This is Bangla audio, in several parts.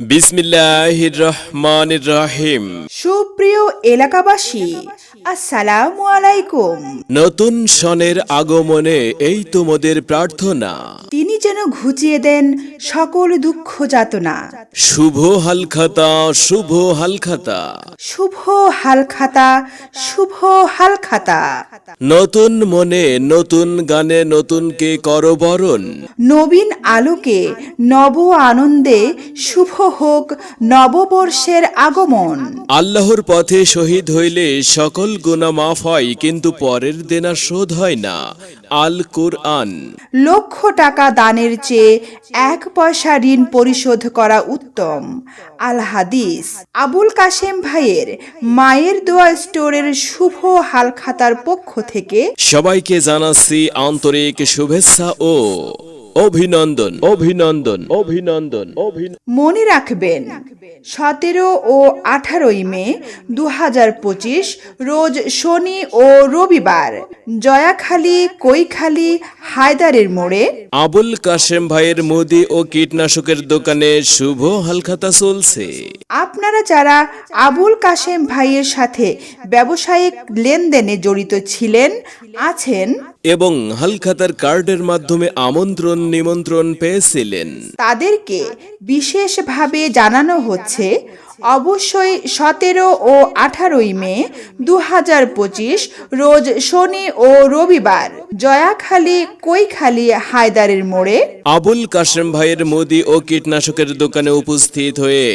বিসমিল্লাহির রহমানির রহিম সুপ্রিয় এলাকাবাসী আসসালামু আলাইকুম। নতুন সনের আগমনে এই তোমাদের প্রার্থনা। তিনি যেন ঘুচিয়ে দেন সকল দুঃখ যাতনা। শুভ হালখাতা শুভ হালখাতা। শুভ হালখাতা শুভ হালখাতা। নতুন মনে নতুন গানে নতুনকে করবরণ নবীন আলোকে নব আনন্দে শুভ হোক নববর্ষের আগমন। আল্লাহর পথে শহীদ হইলে সকল গুনাহ মাফ হয় কিন্তু পরের দেনা শোধ হয় না। আল কুরআন লক্ষ টাকা দানের চেয়ে এক পয়সা ঋণ পরিশোধ করা উত্তম। আল হাদিস। আবুল কাশেম ভাইয়ের মায়ের দোয়া স্টোরের শুভ হালখাতার পক্ষ থেকে সবাইকে জানাচ্ছি আন্তরিক শুভেচ্ছা ও অভিনন্দন অভিনন্দন অভিনন্দন মনে রাখবেন সতেরো ও আঠারোই মে দু হাজার পঁচিশ রোজ শনি ও রবিবার জয়াখালী কৈখালী হায়দারের মোড়ে আবুল কাশেম ভাইয়ের মুদি ও কীটনাশকের দোকানে শুভ হালখাতা চলছে। আপনারা যারা আবুল কাশেম ভাইয়ের সাথে ব্যবসায়িক লেনদেনে জড়িত ছিলেন আছেন এবং হালখাতার কার্ডের মাধ্যমে আমন্ত্রণ নিমন্ত্রণ পেয়েছিলেন। তাদেরকে বিশেষভাবে জানানো হচ্ছে, অবশ্যই সতেরো ও আঠারোই মে দু হাজার পঁচিশ, রোজ শনি ও রবিবার। জয়াখালী কৈখালী হায়দারের মোড়ে? আবুল কাশেম ভাইয়ের মুদি ও কীটনাশকের দোকানে উপস্থিত হয়ে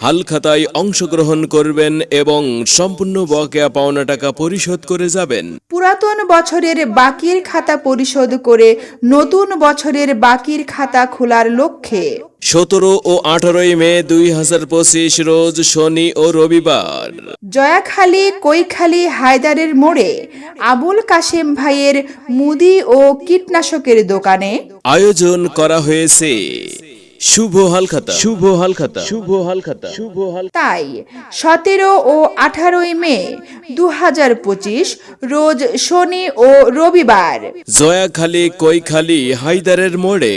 হালখাতায় অংশগ্রহণ করবেন এবং সম্পূর্ণ বকেয়া পাওনা টাকা পরিশোধ করে যাবেন। পুরাতন বছরের বাকির খাতা পরিশোধ করে নতুন বছরের বাকির খাতা খোলার লক্ষ্যে। সতেরো ও আঠারোই মে দুই হাজার পঁচিশ রোজ শনি ও রবিবার। জয়াখালী কৈখালী হায়দারের মোড়ে? আবুল কাশেম ভাইয়ের মুদি ও কীটনাশকের দোকানে আয়োজন করা হয়েছে। শুভ হালখাতা। শুভ হালখাতা। শুভ হালখাতা। শুভ হাল তাই সতেরো ও আঠারোই মে দু হাজার পঁচিশ রোজ শনি ও রবিবার। জয়াখালী কৈখালী হায়দারের মোড়ে।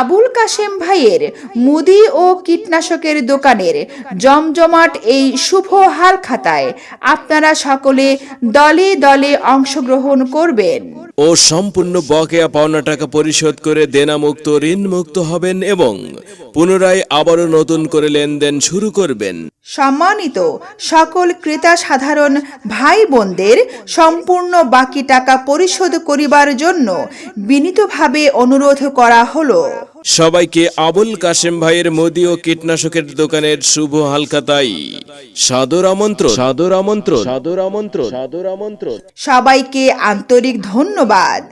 আবুল কাশেম ভাইয়ের মুদি ও কীটনাশকের দোকানের জমজমাট এই শুভ হাল খাতায় আপনারা সকলে দলে দলে অংশগ্রহণ করবেন। ও সম্পূর্ণ বকেয়া পাওনা টাকা পরিশোধ করে দেনামুক্ত, ঋণমুক্ত হবেন এবং পুনরায় আবারও নতুন করে লেনদেন শুরু করবেন। সম্মানিত সকল ক্রেতা সাধারণ ভাই বোনদের সম্পূর্ণ বাকি টাকা পরিশোধ করিবার জন্য বিনীতভাবে অনুরোধ করা হলো। সবাইকে আবুল কাশেম ভাইয়ের মোদি ও কীটনাশকের দোকানের শুভ হালকা তাই সাদর আমন্ত্রণ সাদর আমন্ত্রণ সাদর আমন্ত্রণ সাদর আমন্ত্রণ। সবাইকে আন্তরিক ধন্যবাদ।